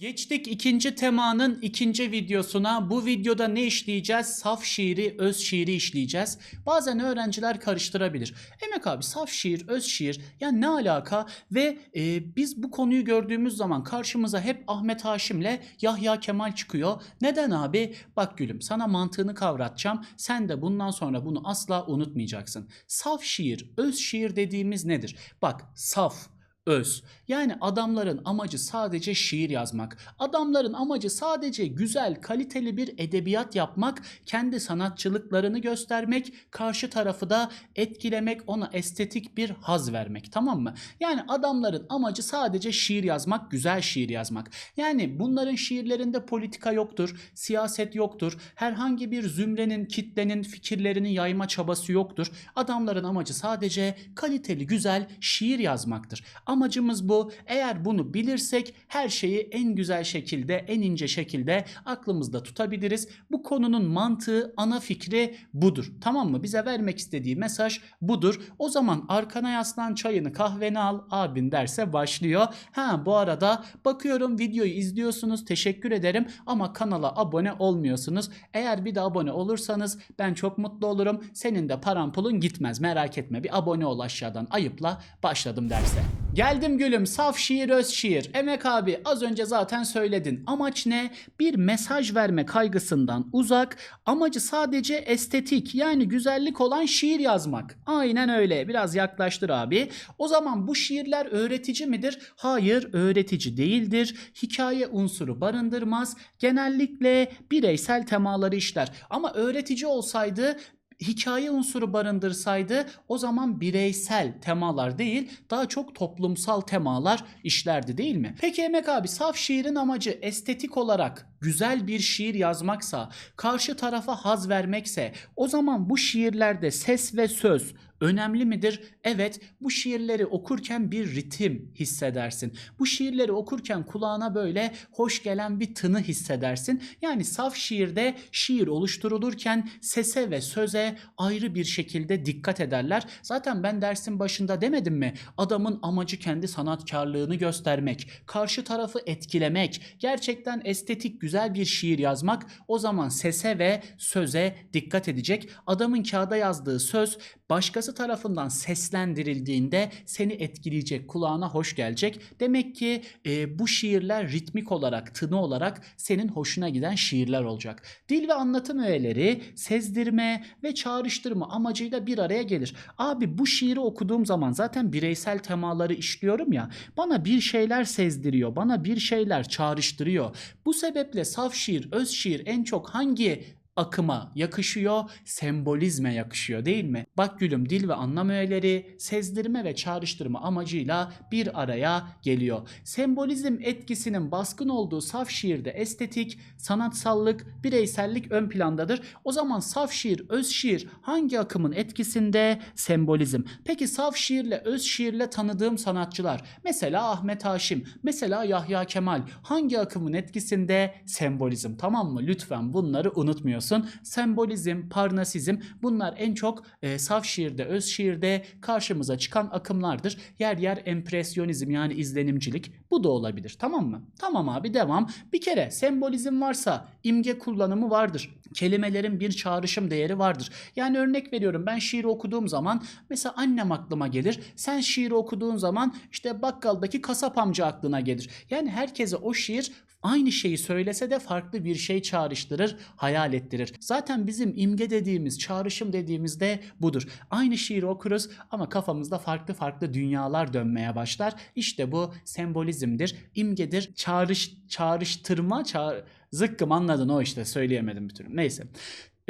Geçtik ikinci temanın ikinci videosuna. Bu videoda ne işleyeceğiz? Saf şiiri, öz şiiri işleyeceğiz. Bazen öğrenciler karıştırabilir. Emek abi saf şiir, öz şiir ya ne alaka? Ve e, biz bu konuyu gördüğümüz zaman karşımıza hep Ahmet Haşim'le Yahya Kemal çıkıyor. Neden abi? Bak gülüm sana mantığını kavratacağım. Sen de bundan sonra bunu asla unutmayacaksın. Saf şiir, öz şiir dediğimiz nedir? Bak saf, öz. Yani adamların amacı sadece şiir yazmak. Adamların amacı sadece güzel, kaliteli bir edebiyat yapmak, kendi sanatçılıklarını göstermek, karşı tarafı da etkilemek, ona estetik bir haz vermek. Tamam mı? Yani adamların amacı sadece şiir yazmak, güzel şiir yazmak. Yani bunların şiirlerinde politika yoktur, siyaset yoktur. Herhangi bir zümrenin, kitlenin fikirlerini yayma çabası yoktur. Adamların amacı sadece kaliteli, güzel şiir yazmaktır. Amacımız bu. Eğer bunu bilirsek her şeyi en güzel şekilde, en ince şekilde aklımızda tutabiliriz. Bu konunun mantığı, ana fikri budur. Tamam mı? Bize vermek istediği mesaj budur. O zaman arkana yaslan çayını kahveni al abin derse başlıyor. Ha bu arada bakıyorum videoyu izliyorsunuz. Teşekkür ederim ama kanala abone olmuyorsunuz. Eğer bir de abone olursanız ben çok mutlu olurum. Senin de paran pulun gitmez. Merak etme. Bir abone ol aşağıdan. Ayıpla başladım derse. Geldim gülüm saf şiir öz şiir. Emek abi az önce zaten söyledin. Amaç ne? Bir mesaj verme kaygısından uzak. Amacı sadece estetik yani güzellik olan şiir yazmak. Aynen öyle. Biraz yaklaştır abi. O zaman bu şiirler öğretici midir? Hayır öğretici değildir. Hikaye unsuru barındırmaz. Genellikle bireysel temaları işler. Ama öğretici olsaydı hikaye unsuru barındırsaydı o zaman bireysel temalar değil daha çok toplumsal temalar işlerdi değil mi? Peki Emek abi saf şiirin amacı estetik olarak güzel bir şiir yazmaksa, karşı tarafa haz vermekse o zaman bu şiirlerde ses ve söz önemli midir? Evet, bu şiirleri okurken bir ritim hissedersin. Bu şiirleri okurken kulağına böyle hoş gelen bir tını hissedersin. Yani saf şiirde şiir oluşturulurken sese ve söze ayrı bir şekilde dikkat ederler. Zaten ben dersin başında demedim mi? Adamın amacı kendi sanatkarlığını göstermek, karşı tarafı etkilemek, gerçekten estetik güzel bir şiir yazmak o zaman sese ve söze dikkat edecek. Adamın kağıda yazdığı söz başkası tarafından seslendirildiğinde seni etkileyecek, kulağına hoş gelecek. Demek ki e, bu şiirler ritmik olarak, tını olarak senin hoşuna giden şiirler olacak. Dil ve anlatım öğeleri sezdirme ve çağrıştırma amacıyla bir araya gelir. Abi bu şiiri okuduğum zaman zaten bireysel temaları işliyorum ya, bana bir şeyler sezdiriyor, bana bir şeyler çağrıştırıyor. Bu sebeple saf şiir, öz şiir en çok hangi akıma yakışıyor, sembolizme yakışıyor değil mi? Bak gülüm dil ve anlam öğeleri sezdirme ve çağrıştırma amacıyla bir araya geliyor. Sembolizm etkisinin baskın olduğu saf şiirde estetik, sanatsallık, bireysellik ön plandadır. O zaman saf şiir, öz şiir hangi akımın etkisinde? Sembolizm. Peki saf şiirle, öz şiirle tanıdığım sanatçılar mesela Ahmet Haşim, mesela Yahya Kemal hangi akımın etkisinde? Sembolizm. Tamam mı? Lütfen bunları unutmuyorsun. Sembolizm, parnasizm bunlar en çok e, saf şiirde, öz şiirde karşımıza çıkan akımlardır. Yer yer empresyonizm yani izlenimcilik bu da olabilir. Tamam mı? Tamam abi devam. Bir kere sembolizm varsa imge kullanımı vardır. Kelimelerin bir çağrışım değeri vardır. Yani örnek veriyorum ben şiir okuduğum zaman mesela annem aklıma gelir. Sen şiiri okuduğun zaman işte bakkaldaki kasap amca aklına gelir. Yani herkese o şiir aynı şeyi söylese de farklı bir şey çağrıştırır, hayal ettirir. Zaten bizim imge dediğimiz, çağrışım dediğimiz de budur. Aynı şiiri okuruz ama kafamızda farklı farklı dünyalar dönmeye başlar. İşte bu sembolizmdir, imgedir, çağrış, çağrıştırma, çağ... zıkkım anladın o işte söyleyemedim bir türlü. Neyse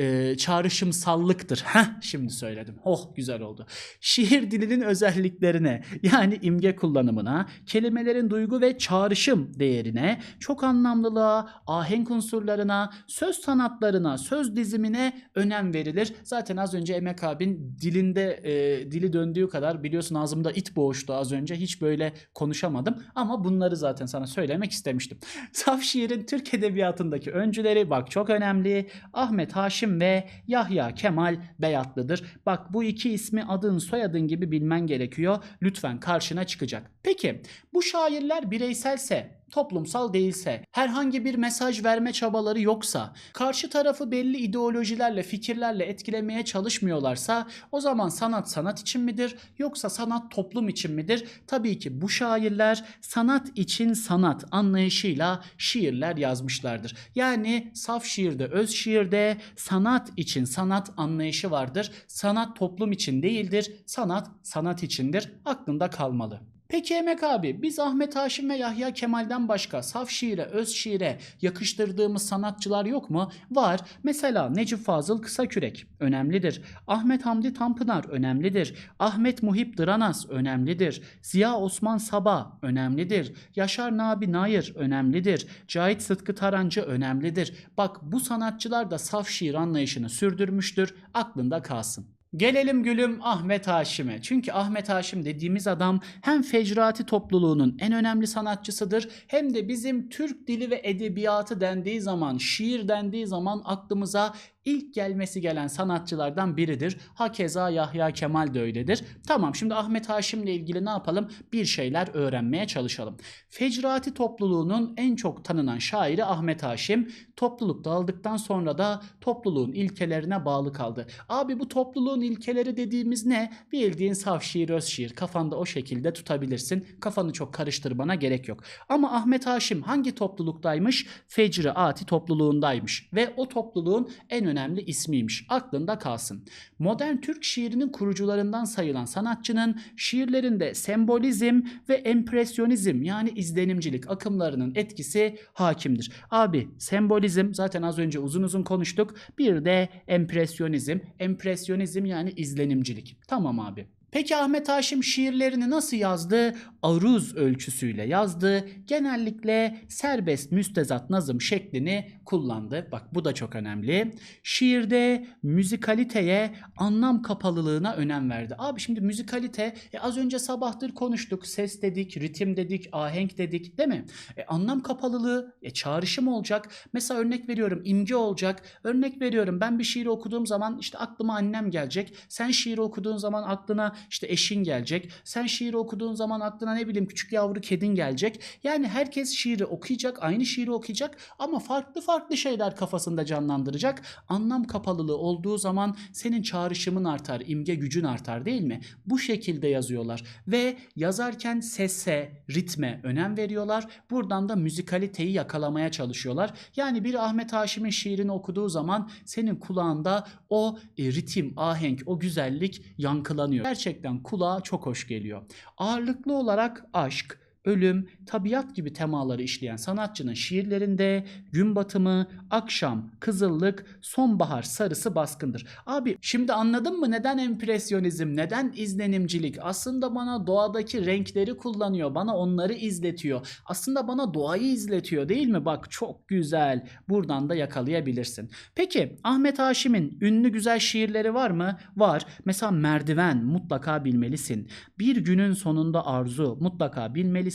e, çağrışımsallıktır. Heh, şimdi söyledim. Oh güzel oldu. Şiir dilinin özelliklerine yani imge kullanımına, kelimelerin duygu ve çağrışım değerine, çok anlamlılığa, ahenk unsurlarına, söz sanatlarına, söz dizimine önem verilir. Zaten az önce Emek abin dilinde e, dili döndüğü kadar biliyorsun ağzımda it boğuştu az önce. Hiç böyle konuşamadım ama bunları zaten sana söylemek istemiştim. Saf şiirin Türk edebiyatındaki öncüleri bak çok önemli. Ahmet Haşim ve Yahya Kemal Beyatlı'dır. Bak bu iki ismi adın soyadın gibi bilmen gerekiyor. Lütfen karşına çıkacak. Peki bu şairler bireyselse toplumsal değilse, herhangi bir mesaj verme çabaları yoksa, karşı tarafı belli ideolojilerle, fikirlerle etkilemeye çalışmıyorlarsa o zaman sanat sanat için midir yoksa sanat toplum için midir? Tabii ki bu şairler sanat için sanat anlayışıyla şiirler yazmışlardır. Yani saf şiirde, öz şiirde sanat için sanat anlayışı vardır. Sanat toplum için değildir. Sanat sanat içindir. Aklında kalmalı. Peki Emek abi biz Ahmet Haşim ve Yahya Kemal'den başka saf şiire, öz şiire yakıştırdığımız sanatçılar yok mu? Var. Mesela Necip Fazıl Kısakürek önemlidir. Ahmet Hamdi Tanpınar önemlidir. Ahmet Muhip Dıranas önemlidir. Ziya Osman Sabah önemlidir. Yaşar Nabi Nayır önemlidir. Cahit Sıtkı Tarancı önemlidir. Bak bu sanatçılar da saf şiir anlayışını sürdürmüştür. Aklında kalsın. Gelelim gülüm Ahmet Haşim'e. Çünkü Ahmet Haşim dediğimiz adam hem Fecrati topluluğunun en önemli sanatçısıdır hem de bizim Türk dili ve edebiyatı dendiği zaman, şiir dendiği zaman aklımıza ilk gelmesi gelen sanatçılardan biridir. Hakeza Yahya Kemal de öyledir. Tamam şimdi Ahmet Haşim'le ilgili ne yapalım? Bir şeyler öğrenmeye çalışalım. Fecrati topluluğunun en çok tanınan şairi Ahmet Haşim. Topluluk dağıldıktan sonra da topluluğun ilkelerine bağlı kaldı. Abi bu topluluğun ilkeleri dediğimiz ne? Bildiğin saf şiir, öz şiir. Kafanda o şekilde tutabilirsin. Kafanı çok karıştırmana gerek yok. Ama Ahmet Haşim hangi topluluktaymış? Fecri Ati topluluğundaymış. Ve o topluluğun en önemli ismiymiş. Aklında kalsın. Modern Türk şiirinin kurucularından sayılan sanatçının şiirlerinde sembolizm ve empresyonizm yani izlenimcilik akımlarının etkisi hakimdir. Abi sembolizm zaten az önce uzun uzun konuştuk. Bir de empresyonizm. Empresyonizm yani izlenimcilik. Tamam abi. Peki Ahmet Haşim şiirlerini nasıl yazdı? Aruz ölçüsüyle yazdı. Genellikle serbest müstezat nazım şeklini kullandı. Bak bu da çok önemli. Şiirde müzikaliteye, anlam kapalılığına önem verdi. Abi şimdi müzikalite e, az önce sabahtır konuştuk. Ses dedik, ritim dedik, ahenk dedik değil mi? E, anlam kapalılığı, e, çağrışım olacak. Mesela örnek veriyorum imge olacak. Örnek veriyorum ben bir şiiri okuduğum zaman işte aklıma annem gelecek. Sen şiiri okuduğun zaman aklına işte eşin gelecek. Sen şiiri okuduğun zaman aklına ne bileyim küçük yavru kedin gelecek. Yani herkes şiiri okuyacak, aynı şiiri okuyacak ama farklı farklı şeyler kafasında canlandıracak. Anlam kapalılığı olduğu zaman senin çağrışımın artar, imge gücün artar değil mi? Bu şekilde yazıyorlar ve yazarken sese, ritme önem veriyorlar. Buradan da müzikaliteyi yakalamaya çalışıyorlar. Yani bir Ahmet Haşim'in şiirini okuduğu zaman senin kulağında o e, ritim, ahenk, o güzellik yankılanıyor. Gerçekten kulağa çok hoş geliyor. Ağırlıklı olarak aşk, ölüm, tabiat gibi temaları işleyen sanatçının şiirlerinde gün batımı, akşam, kızıllık, sonbahar sarısı baskındır. Abi şimdi anladın mı neden empresyonizm, neden izlenimcilik? Aslında bana doğadaki renkleri kullanıyor, bana onları izletiyor. Aslında bana doğayı izletiyor değil mi? Bak çok güzel. Buradan da yakalayabilirsin. Peki Ahmet Haşim'in ünlü güzel şiirleri var mı? Var. Mesela Merdiven mutlaka bilmelisin. Bir günün sonunda arzu mutlaka bilmelisin.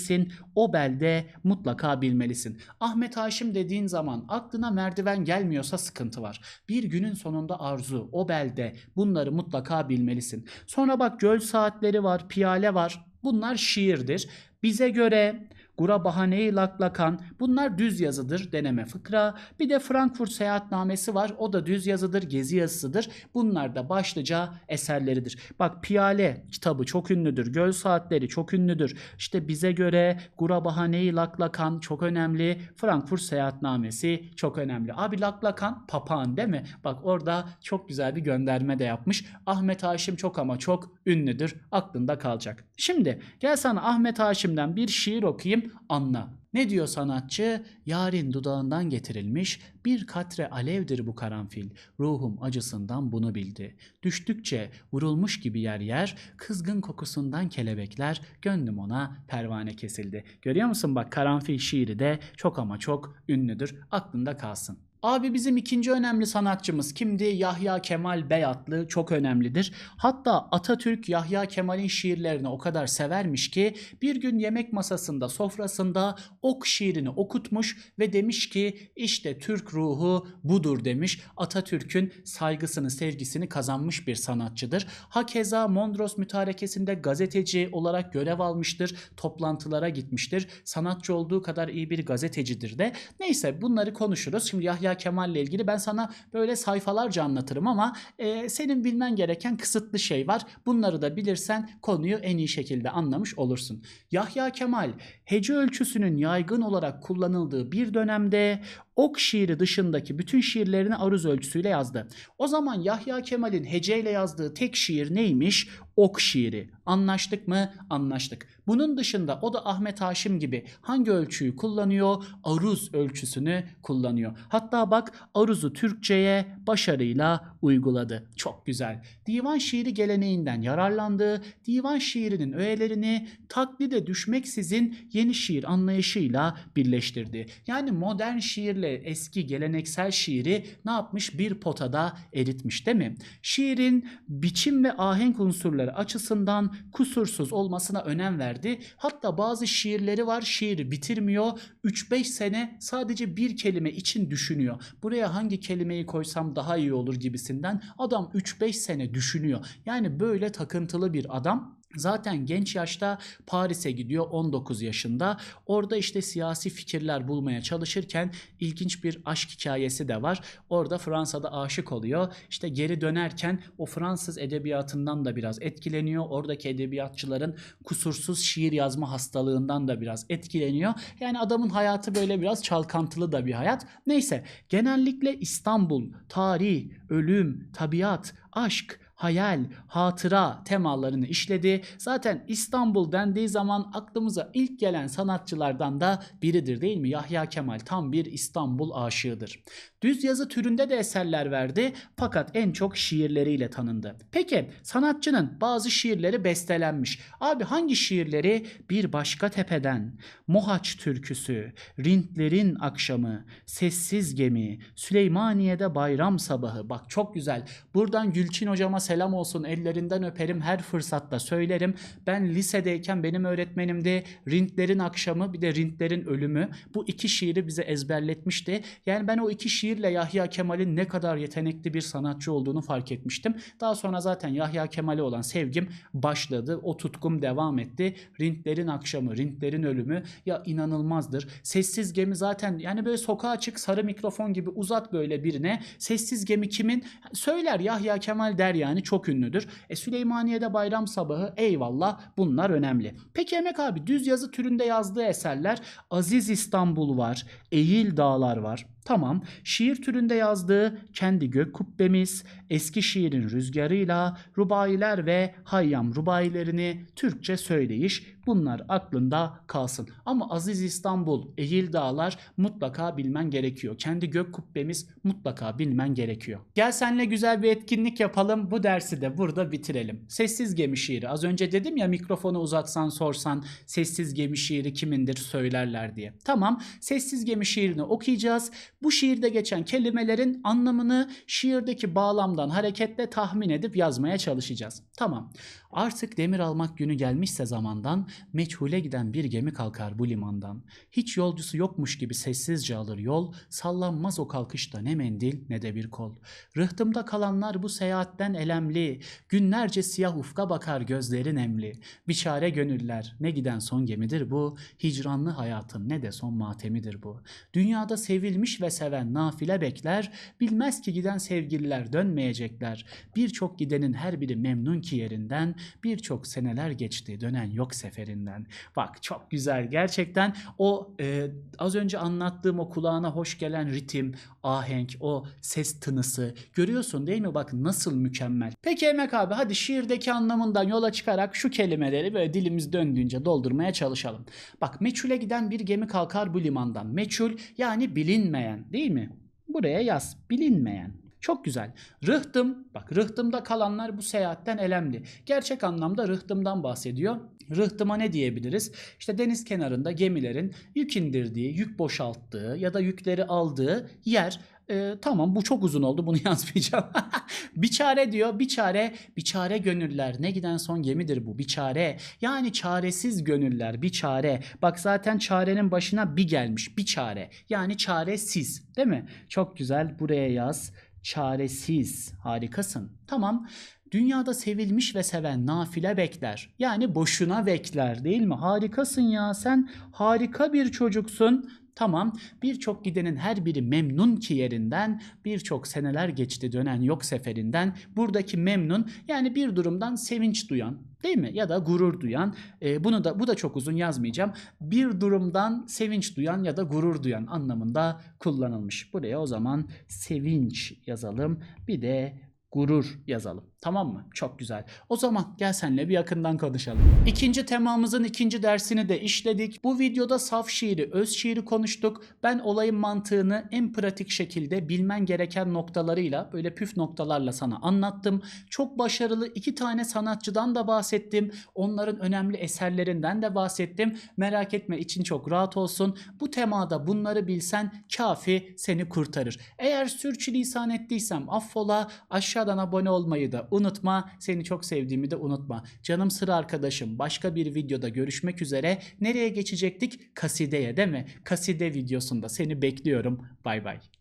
O belde mutlaka bilmelisin. Ahmet Haşim dediğin zaman aklına merdiven gelmiyorsa sıkıntı var. Bir günün sonunda arzu, o belde bunları mutlaka bilmelisin. Sonra bak göl saatleri var, piyale var. Bunlar şiirdir. Bize göre Gura bahaneyi laklakan bunlar düz yazıdır deneme fıkra. Bir de Frankfurt seyahatnamesi var o da düz yazıdır gezi yazısıdır. Bunlar da başlıca eserleridir. Bak Piyale kitabı çok ünlüdür. Göl saatleri çok ünlüdür. İşte bize göre Gura bahaneyi laklakan çok önemli. Frankfurt seyahatnamesi çok önemli. Abi laklakan papağan değil mi? Bak orada çok güzel bir gönderme de yapmış. Ahmet Haşim çok ama çok ünlüdür. Aklında kalacak. Şimdi gel sana Ahmet Haşim'den bir şiir okuyayım anla. Ne diyor sanatçı? Yarın dudağından getirilmiş bir katre alevdir bu karanfil. Ruhum acısından bunu bildi. Düştükçe vurulmuş gibi yer yer, kızgın kokusundan kelebekler, gönlüm ona pervane kesildi. Görüyor musun bak karanfil şiiri de çok ama çok ünlüdür. Aklında kalsın. Abi bizim ikinci önemli sanatçımız kimdi? Yahya Kemal Beyatlı çok önemlidir. Hatta Atatürk Yahya Kemal'in şiirlerini o kadar severmiş ki bir gün yemek masasında sofrasında ok şiirini okutmuş ve demiş ki işte Türk ruhu budur demiş. Atatürk'ün saygısını sevgisini kazanmış bir sanatçıdır. Hakeza Mondros mütarekesinde gazeteci olarak görev almıştır. Toplantılara gitmiştir. Sanatçı olduğu kadar iyi bir gazetecidir de. Neyse bunları konuşuruz. Şimdi Yahya Kemal ile ilgili ben sana böyle sayfalarca anlatırım ama e, senin bilmen gereken kısıtlı şey var. Bunları da bilirsen konuyu en iyi şekilde anlamış olursun. Yahya Kemal hece ölçüsünün yaygın olarak kullanıldığı bir dönemde ok şiiri dışındaki bütün şiirlerini aruz ölçüsüyle yazdı. O zaman Yahya Kemal'in heceyle yazdığı tek şiir neymiş? Ok şiiri. Anlaştık mı? Anlaştık. Bunun dışında o da Ahmet Haşim gibi hangi ölçüyü kullanıyor? Aruz ölçüsünü kullanıyor. Hatta bak aruzu Türkçe'ye başarıyla uyguladı. Çok güzel. Divan şiiri geleneğinden yararlandığı, divan şiirinin öğelerini taklide düşmeksizin yeni şiir anlayışıyla birleştirdi. Yani modern şiirle eski geleneksel şiiri ne yapmış? Bir potada eritmiş değil mi? Şiirin biçim ve ahenk unsurları açısından kusursuz olmasına önem verdi. Hatta bazı şiirleri var şiiri bitirmiyor. 3-5 sene sadece bir kelime için düşünüyor. Buraya hangi kelimeyi koysam daha iyi olur gibisinden adam 3-5 sene düşünüyor. Yani böyle takıntılı bir adam Zaten genç yaşta Paris'e gidiyor 19 yaşında. Orada işte siyasi fikirler bulmaya çalışırken ilginç bir aşk hikayesi de var. Orada Fransa'da aşık oluyor. İşte geri dönerken o Fransız edebiyatından da biraz etkileniyor. Oradaki edebiyatçıların kusursuz şiir yazma hastalığından da biraz etkileniyor. Yani adamın hayatı böyle biraz çalkantılı da bir hayat. Neyse genellikle İstanbul, tarih, ölüm, tabiat, aşk, hayal, hatıra temalarını işledi. Zaten İstanbul dendiği zaman aklımıza ilk gelen sanatçılardan da biridir değil mi? Yahya Kemal tam bir İstanbul aşığıdır. Düz yazı türünde de eserler verdi fakat en çok şiirleriyle tanındı. Peki sanatçının bazı şiirleri bestelenmiş. Abi hangi şiirleri? Bir başka tepeden, Mohaç türküsü, Rintlerin akşamı, Sessiz gemi, Süleymaniye'de bayram sabahı. Bak çok güzel. Buradan Gülçin hocama selam olsun. Ellerinden öperim. Her fırsatta söylerim. Ben lisedeyken benim öğretmenimdi. Rintlerin akşamı bir de Rintlerin ölümü. Bu iki şiiri bize ezberletmişti. Yani ben o iki şiirle Yahya Kemal'in ne kadar yetenekli bir sanatçı olduğunu fark etmiştim. Daha sonra zaten Yahya Kemal'e olan sevgim başladı. O tutkum devam etti. Rintlerin akşamı, Rintlerin ölümü ya inanılmazdır. Sessiz gemi zaten yani böyle sokağa çık sarı mikrofon gibi uzat böyle birine. Sessiz gemi kimin? Söyler Yahya Kemal der yani çok ünlüdür. E Süleymaniye'de bayram sabahı eyvallah bunlar önemli. Peki Emek abi düz yazı türünde yazdığı eserler Aziz İstanbul var, Eğil Dağlar var. Tamam. Şiir türünde yazdığı Kendi Gök Kubbemiz, Eski Şiirin Rüzgarıyla, Rubayiler ve Hayyam Rubayilerini Türkçe söyleyiş bunlar aklında kalsın. Ama Aziz İstanbul, Eğil Dağlar mutlaka bilmen gerekiyor. Kendi Gök Kubbemiz mutlaka bilmen gerekiyor. Gel senle güzel bir etkinlik yapalım. Bu dersi de burada bitirelim. Sessiz Gemi şiiri. Az önce dedim ya mikrofonu uzatsan sorsan Sessiz Gemi şiiri kimindir söylerler diye. Tamam. Sessiz Gemi şiirini okuyacağız. Bu şiirde geçen kelimelerin anlamını şiirdeki bağlamdan hareketle tahmin edip yazmaya çalışacağız. Tamam. Artık demir almak günü gelmişse zamandan meçhule giden bir gemi kalkar bu limandan. Hiç yolcusu yokmuş gibi sessizce alır yol, sallanmaz o kalkışta ne mendil ne de bir kol. Rıhtımda kalanlar bu seyahatten elemli, günlerce siyah ufka bakar gözleri nemli. Biçare gönüller ne giden son gemidir bu, hicranlı hayatın ne de son matemidir bu. Dünyada sevilmiş ve seven nafile bekler, bilmez ki giden sevgililer dönmeyecekler. Birçok gidenin her biri memnun ki yerinden, birçok seneler geçti dönen yok seferinden. Bak çok güzel gerçekten o e, az önce anlattığım o kulağına hoş gelen ritim, ahenk, o ses tınısı görüyorsun değil mi? Bak nasıl mükemmel. Peki Emek abi hadi şiirdeki anlamından yola çıkarak şu kelimeleri böyle dilimiz döndüğünce doldurmaya çalışalım. Bak meçhule giden bir gemi kalkar bu limandan. Meçhul yani bilinmeyen değil mi? Buraya yaz bilinmeyen. Çok güzel. Rıhtım, bak rıhtımda kalanlar bu seyahatten elemli. Gerçek anlamda rıhtımdan bahsediyor. Rıhtıma ne diyebiliriz? İşte deniz kenarında gemilerin yük indirdiği, yük boşalttığı ya da yükleri aldığı yer. Ee, tamam bu çok uzun oldu bunu yazmayacağım. bir çare diyor bir çare bir çare gönüller ne giden son gemidir bu bir çare yani çaresiz gönüller bir çare bak zaten çarenin başına bir gelmiş bir çare yani çaresiz değil mi çok güzel buraya yaz çaresiz harikasın tamam Dünyada sevilmiş ve seven nafile bekler. Yani boşuna bekler değil mi? Harikasın ya sen harika bir çocuksun. Tamam birçok gidenin her biri memnun ki yerinden birçok seneler geçti dönen yok seferinden. Buradaki memnun yani bir durumdan sevinç duyan değil mi? Ya da gurur duyan e, bunu da bu da çok uzun yazmayacağım. Bir durumdan sevinç duyan ya da gurur duyan anlamında kullanılmış. Buraya o zaman sevinç yazalım bir de gurur yazalım. Tamam mı? Çok güzel. O zaman gel senle bir yakından konuşalım. İkinci temamızın ikinci dersini de işledik. Bu videoda saf şiiri, öz şiiri konuştuk. Ben olayın mantığını en pratik şekilde bilmen gereken noktalarıyla böyle püf noktalarla sana anlattım. Çok başarılı iki tane sanatçıdan da bahsettim. Onların önemli eserlerinden de bahsettim. Merak etme için çok rahat olsun. Bu temada bunları bilsen kafi seni kurtarır. Eğer sürçülisan ettiysem affola aşağıdan abone olmayı da unutma. Seni çok sevdiğimi de unutma. Canım sıra arkadaşım başka bir videoda görüşmek üzere. Nereye geçecektik? Kasideye değil mi? Kaside videosunda seni bekliyorum. Bay bay.